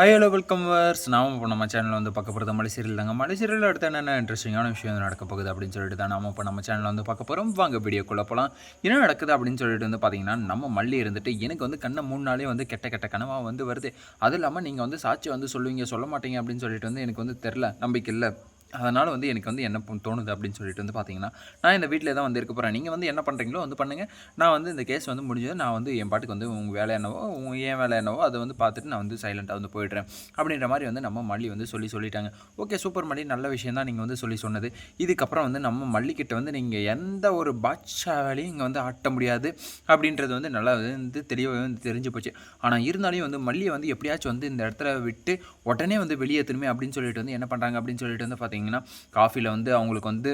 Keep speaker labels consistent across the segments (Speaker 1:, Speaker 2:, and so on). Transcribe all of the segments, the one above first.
Speaker 1: Hi hello welcome verse நாம இப்போ நம்ம சேனலில் வந்து பார்க்க போகிறது மலை சீரியல் தாங்க. மலை சீரியல் அடுத்து என்னென்ன இன்ட்ரெஸ்டிங்கான விஷயம் வந்து நடக்க போகுது அப்படின்னு சொல்லிட்டு தான் நாம இப்போ நம்ம சேனலில் வந்து பார்க்க போகிறோம் வாங்க வீடியோக்குள்ளே போகலாம் என்ன நடக்குது அப்படின்னு சொல்லிட்டு வந்து பார்த்தீங்கன்னா நம்ம மல்லி இருந்துட்டு எனக்கு வந்து கண்ணை மூணு நாளே வந்து கெட்ட கெட்ட கனவாக வந்து வருது. அது இல்லாமல் நீங்கள் வந்து சாட்சி வந்து சொல்லுவீங்க சொல்ல மாட்டீங்க அப்படின்னு சொல்லிட்டு வந்து எனக்கு வந்து தெரில நம்பிக்கை இல்லை. அதனால் வந்து எனக்கு வந்து என்ன தோணுது அப்படின்னு சொல்லிட்டு வந்து பார்த்தீங்கன்னா நான் இந்த வீட்டில் தான் வந்து இருக்க போகிறேன் நீங்கள் வந்து என்ன பண்ணுறீங்களோ வந்து பண்ணுங்கள் நான் வந்து இந்த கேஸ் வந்து முடிஞ்சது நான் வந்து என் பாட்டுக்கு வந்து உங்கள் வேலை என்னவோ உங்கள் ஏன் வேலை என்னவோ அதை வந்து பார்த்துட்டு நான் வந்து சைலண்ட்டாக வந்து போயிடுறேன். அப்படின்ற மாதிரி வந்து நம்ம மல்லி வந்து சொல்லி சொல்லிட்டாங்க. ஓகே சூப்பர் மல்லி நல்ல விஷயம் தான் நீங்கள் வந்து சொல்லி சொன்னது. இதுக்கப்புறம் வந்து நம்ம மல்லிக்கிட்ட வந்து நீங்கள் எந்த ஒரு பாட்ஷா வேலையும் இங்கே வந்து ஆட்ட முடியாது அப்படின்றது வந்து நல்லா வந்து தெளிவாக வந்து தெரிஞ்சு போச்சு. ஆனால் இருந்தாலையும் வந்து மல்லியை வந்து எப்படியாச்சும் வந்து இந்த இடத்துல விட்டு உடனே வந்து வெளியே திரும்பி அப்படின்னு சொல்லிட்டு வந்து என்ன பண்ணுறாங்க அப்படின்னு சொல்லிட்டு வந்து பார்த்தீங்கன்னா பார்த்தீங்கன்னா காஃபியில் வந்து அவங்களுக்கு வந்து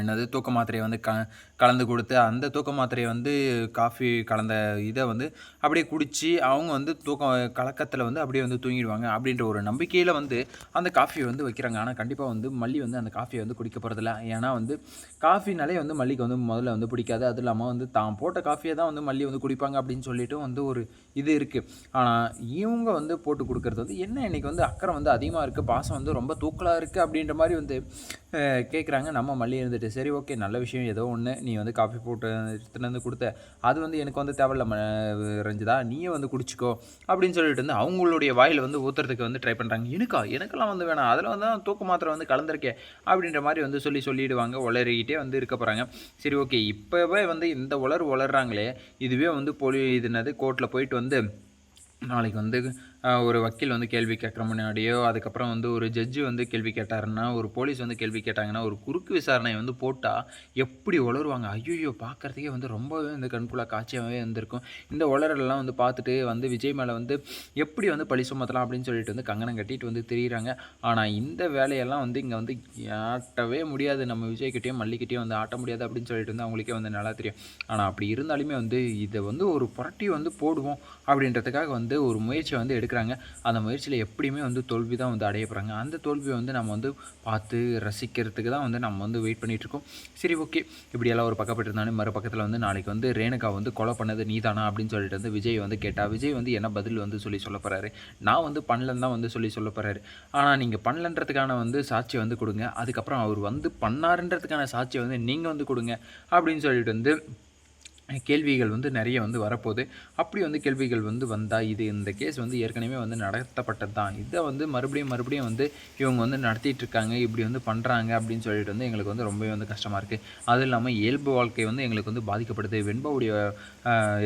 Speaker 1: என்னது தூக்க மாத்திரையை வந்து க கலந்து கொடுத்து அந்த தூக்க மாத்திரையை வந்து காஃபி கலந்த இதை வந்து அப்படியே குடித்து அவங்க வந்து தூக்கம் கலக்கத்தில் வந்து அப்படியே வந்து தூங்கிடுவாங்க அப்படின்ற ஒரு நம்பிக்கையில் வந்து அந்த காஃபியை வந்து வைக்கிறாங்க. ஆனால் கண்டிப்பாக வந்து மல்லி வந்து அந்த காஃபியை வந்து குடிக்க போகிறதில்ல ஏன்னா வந்து காஃபினாலே வந்து மல்லிக்கு வந்து முதல்ல வந்து பிடிக்காது. அது இல்லாமல் வந்து தான் போட்ட காஃபியை தான் வந்து மல்லி வந்து குடிப்பாங்க அப்படின்னு சொல்லிட்டு வந்து ஒரு இது இருக்குது ஆனால் இவங்க வந்து போட்டு கொடுக்குறது வந்து என்ன? இன்னைக்கு வந்து அக்கறை வந்து அதிகமாக இருக்குது பாசம் வந்து ரொம்ப தூக்கலாக இருக்குது அப்படின்ற மாதிரி வந்து கேட்குறாங்க நம்ம மல்லி இருந்துட்டு சரி ஓகே நல்ல விஷயம். ஏதோ ஒன்று நீ வந்து காஃபி போட்டு எடுத்துகிட்டு வந்து கொடுத்த. அது வந்து எனக்கு வந்து தேவையில்ல ம- ரஞ்சிதா. நீயே வந்து குடிச்சிக்கோ. அப்படின்னு சொல்லிட்டு வந்து அவங்களுடைய வாயில் வந்து ஊற்றுறதுக்கு வந்து ட்ரை பண்ணுறாங்க எனக்கா? எனக்கெல்லாம் வந்து வேணாம். அதில் வந்து தான் தூக்க மாத்திரை வந்து கலந்துருக்கேன். அப்படின்ற மாதிரி வந்து சொல்லி சொல்லிடுவாங்க. உளறிக்கிட்டே வந்து இருக்க போகிறாங்க சரி ஓகே. இப்போவே வந்து இந்த உலர் உளர்றாங்களே இதுவே வந்து போலி இது என்னது? கோர்ட்டில் போயிட்டு வந்து நாளைக்கு வந்து ஒரு வக்கீல் வந்து கேள்வி கேட்குற முன்னாடியோ அதுக்கப்புறம் வந்து ஒரு ஜட்ஜு வந்து கேள்வி கேட்டாருன்னா ஒரு போலீஸ் வந்து கேள்வி கேட்டாங்கன்னா ஒரு குறுக்கு விசாரணை வந்து போட்டால் எப்படி உளருவாங்க? ஐயோ பார்க்குறதுக்கே வந்து ரொம்பவே வந்து கண்குள்ளா காட்சியாகவே வந்திருக்கும் இந்த உளரெல்லாம் வந்து பார்த்துட்டு வந்து விஜய் மேலே வந்து எப்படி வந்து பழி சுமத்தலாம் அப்படின்னு சொல்லிட்டு வந்து கங்கணம் கட்டிட்டு வந்து திரியிறாங்க. ஆனால் இந்த வேலையெல்லாம் வந்து இங்கே வந்து ஆட்டவே முடியாது. நம்ம விஜய்கிட்டையும் மல்லிக்கிட்டையும் வந்து ஆட்ட முடியாது அப்படின்னு சொல்லிட்டு வந்து அவங்களுக்கே வந்து நல்லா தெரியும். ஆனால் அப்படி இருந்தாலுமே வந்து இதை வந்து ஒரு புரட்டி வந்து போடுவோம் அப்படின்றதுக்காக வந்து ஒரு முயற்சி வந்து இருக்கிறாங்க அந்த முயற்சியில் எப்படியுமே வந்து தோல்வி தான் வந்து அடைய போகிறாங்க அந்த தோல்வியை வந்து நம்ம வந்து பார்த்து ரசிக்கிறதுக்கு தான் வந்து நம்ம வந்து வெயிட் பண்ணிகிட்ருக்கோம் சரி ஓகே இப்படியெல்லாம் ஒரு பக்கப்பட்டு இருந்தாலும் மறு பக்கத்தில் வந்து நாளைக்கு வந்து ரேணுகா வந்து கொலை பண்ணது நீதானா அப்படின்னு சொல்லிட்டு வந்து விஜய் வந்து கேட்டால் விஜய் வந்து என்ன பதில் வந்து சொல்லி சொல்ல போகிறாரு நான் வந்து பண்ணலன்னு தான் வந்து சொல்லி சொல்ல போகிறாரு ஆனால் நீங்கள் பண்ணலன்றதுக்கான வந்து சாட்சியை வந்து கொடுங்க. அதுக்கப்புறம் அவர் வந்து பண்ணாருன்றதுக்கான சாட்சியை வந்து நீங்கள் வந்து கொடுங்க அப்படின்னு சொல்லிட்டு வந்து கேள்விகள் வந்து நிறைய வந்து வரப்போகுது. அப்படி வந்து கேள்விகள் வந்து வந்தால் இது இந்த கேஸ் வந்து ஏற்கனவே வந்து நடத்தப்பட்டது தான் இதை வந்து மறுபடியும் மறுபடியும் வந்து இவங்க வந்து நடத்திட்டு இருக்காங்க இப்படி வந்து பண்ணுறாங்க அப்படின்னு சொல்லிட்டு வந்து எங்களுக்கு வந்து ரொம்பவே வந்து கஷ்டமாக இருக்குது அதுவும் இல்லாமல் இயல்பு வாழ்க்கை வந்து எங்களுக்கு வந்து பாதிக்கப்படுது. வெண்பாவுடைய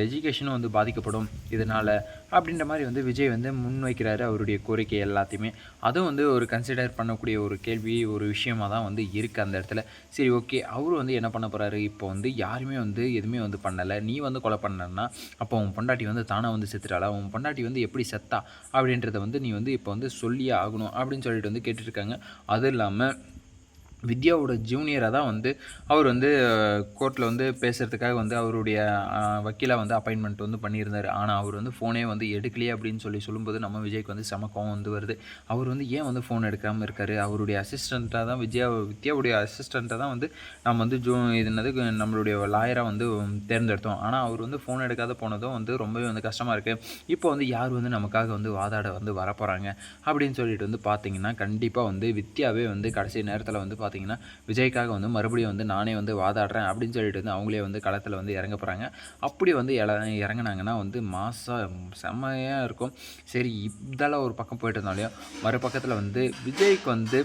Speaker 1: எஜுகேஷனும் வந்து பாதிக்கப்படும் இதனால் அப்படின்ற மாதிரி வந்து விஜய் வந்து முன்வைக்கிறாரு அவருடைய கோரிக்கை எல்லாத்தையுமே. அதுவும் வந்து ஒரு கன்சிடர் பண்ணக்கூடிய ஒரு கேள்வி ஒரு விஷயமாக தான் வந்து இருக்குது அந்த இடத்துல. சரி ஓகே அவரும் வந்து என்ன பண்ண போகிறாரு இப்போ வந்து யாருமே வந்து எதுவுமே வந்து பண்ணலை நீ வந்து கொலை பண்ணனா அப்போ உன் பொண்டாட்டி வந்து தானாக வந்து செத்துட்டாளா? உன் பொண்டாட்டி வந்து எப்படி செத்தா? அப்படின்றத வந்து நீ வந்து இப்போ வந்து சொல்லியே ஆகணும் அப்படின்னு சொல்லிட்டு வந்து கேட்டுட்ருக்காங்க அதுவும் இல்லாமல் வித்யாவோட ஜூனியராக தான் வந்து அவர் வந்து கோர்ட்டில் வந்து பேசுகிறதுக்காக வந்து அவருடைய வக்கீலாக வந்து அப்பாயின்மெண்ட் வந்து பண்ணியிருந்தார். ஆனால் அவர் வந்து ஃபோனே வந்து எடுக்கலையே அப்படின்னு சொல்லி சொல்லும்போது நம்ம விஜய்க்கு வந்து செம கோவம் வந்து வருது. அவர் வந்து ஏன் வந்து ஃபோன் எடுக்காமல் இருக்கார்? அவருடைய அசிஸ்டண்ட்டாக தான் வித்யா வித்யாவுடைய அசிஸ்டண்ட்டை தான் வந்து நம்ம வந்து ஜூ இது என்னது நம்மளுடைய லாயராக வந்து தேர்ந்தெடுத்தோம். ஆனால் அவர் வந்து ஃபோன் எடுக்காத போனதும் வந்து ரொம்பவே வந்து கஷ்டமாக இருக்குது இப்போ வந்து யார் வந்து நமக்காக வந்து வாதாட வந்து வரப்போகிறாங்க அப்படின்னு சொல்லிட்டு வந்து பார்த்தீங்கன்னா கண்டிப்பாக வந்து வித்யாவே வந்து கடைசி நேரத்தில் வந்து பார்த்தீங்கன்னா விஜய்க்காக வந்து மறுபடியும் வந்து நானே வந்து வாதாடுறேன் அப்படின்னு சொல்லிட்டு வந்து அவங்களே வந்து களத்தில் வந்து இறங்க போகிறாங்க அப்படி வந்து இல இறங்குனாங்கன்னா வந்து மாதம் செம்மையாக இருக்கும். சரி இதெல்லாம் ஒரு பக்கம் போயிட்டு இருந்தாலையும் மறுபக்கத்தில் வந்து விஜய்க்கு வந்து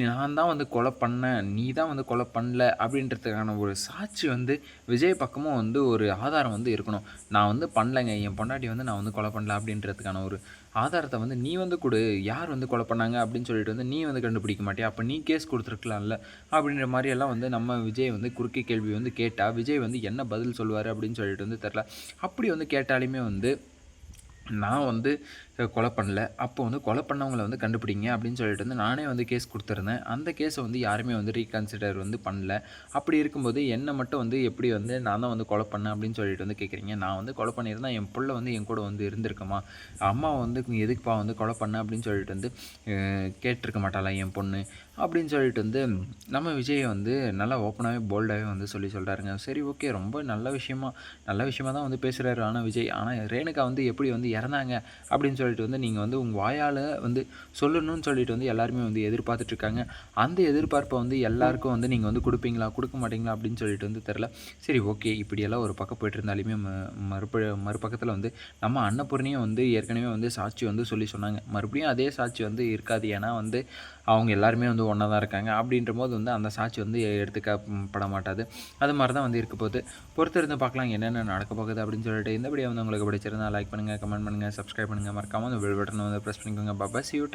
Speaker 1: நான் தான் வந்து கொலை பண்ணேன் நீ தான் வந்து கொலை பண்ணல அப்படின்றதுக்கான ஒரு சாட்சி வந்து விஜய் பக்கமும் வந்து ஒரு ஆதாரம் வந்து இருக்கணும். நான் வந்து பண்ணலைங்க என் பொண்டாட்டி வந்து நான் வந்து கொலை பண்ணல அப்படின்றதுக்கான ஒரு ஆதாரத்தை வந்து நீ வந்து கொடு. யார் வந்து கொலை பண்ணாங்க அப்படின்னு சொல்லிட்டு வந்து நீ வந்து கண்டுபிடிக்க மாட்டியா? அப்போ நீ கேஸ் கொடுத்துருக்கலாம்ல அப்படின்ற மாதிரியெல்லாம் வந்து நம்ம விஜய் வந்து குறுக்கி கேள்வி வந்து கேட்டால் விஜய் வந்து என்ன பதில் சொல்லுவார் அப்படின்னு சொல்லிட்டு வந்து தெரில அப்படி வந்து கேட்டாலுமே வந்து நான் வந்து கொலை பண்ணல. அப்போ வந்து கொலை பண்ணவங்கள வந்து கண்டுபிடிங்க அப்படின்னு சொல்லிட்டு வந்து நானே வந்து கேஸ் கொடுத்துருந்தேன். அந்த கேஸை வந்து யாருமே வந்து ரீகன்சிடர் வந்து பண்ணல. அப்படி இருக்கும்போது என்னை மட்டும் வந்து எப்படி வந்து நான் தான் வந்து கொலை பண்ணேன் அப்படின்னு சொல்லிட்டு வந்து கேட்குறீங்க நான் வந்து கொலை பண்ணியிருந்தா என் பிள்ளை வந்து என் கூட வந்து இருந்திருக்குமா? அம்மா வந்து எதுக்குப்பா வந்து கொலை பண்ண அப்படின்னு சொல்லிட்டு வந்து கேட்டிருக்க மாட்டாளா என் பொண்ணு? அப்படின்னு சொல்லிட்டு வந்து நம்ம விஜயை வந்து நல்லா ஓப்பனாகவே போல்டாகவே வந்து சொல்லி சொல்கிறாருங்க சரி ஓகே ரொம்ப நல்ல விஷயமா நல்ல விஷயமா தான் வந்து பேசுகிறாரு ஆனால் விஜய். ஆனால் ரேணுகா வந்து எப்படி வந்து இறந்தாங்க அப்படின்னு சொல்லி சொல்லிட்டு வந்து நீங்கள் வந்து உங்கள் வாயால் வந்து சொல்லணும்னு சொல்லிட்டு வந்து எல்லாருமே வந்து எதிர்பார்த்துட்ருக்காங்க. அந்த எதிர்பார்ப்பை வந்து எல்லாருக்கும் வந்து நீங்கள் வந்து கொடுப்பீங்களா? கொடுக்க மாட்டீங்களா? அப்படின்னு சொல்லிட்டு வந்து தெரில சரி ஓகே. இப்படியெல்லாம் ஒரு பக்கம் போயிட்டு இருந்தாலுமே ம மறுப மறுபக்கத்தில் வந்து நம்ம அன்னபூர்ணியும் வந்து ஏற்கனவே வந்து சாட்சி வந்து சொல்லி சொன்னாங்க. மறுபடியும் அதே சாட்சி வந்து இருக்காது. ஏன்னா வந்து அவங்க எல்லாருமே வந்து ஒன்றா தான் இருக்காங்க. அப்படின்ற போது வந்து அந்த சாட்சி வந்து எடுத்துக்கப்பட மாட்டாது அது மாதிரி தான் வந்து இருக்க போகுது. பொறுத்திருந்து பார்க்கலாம் என்னென்ன நடக்க போகுது அப்படின்னு சொல்லிட்டு. இந்த வீடியோ வந்து உங்களுக்கு பிடிச்சிருந்தா லைக் பண்ணுங்கள் கமெண்ட் பண்ணுங்கள் சப்ஸ்கிரைப் பண்ணுங்கள் மறக்காமல் அந்த பெல் பட்டனை வந்து ப்ரெஸ் பண்ணிக்கோங்க பாபா சி யூ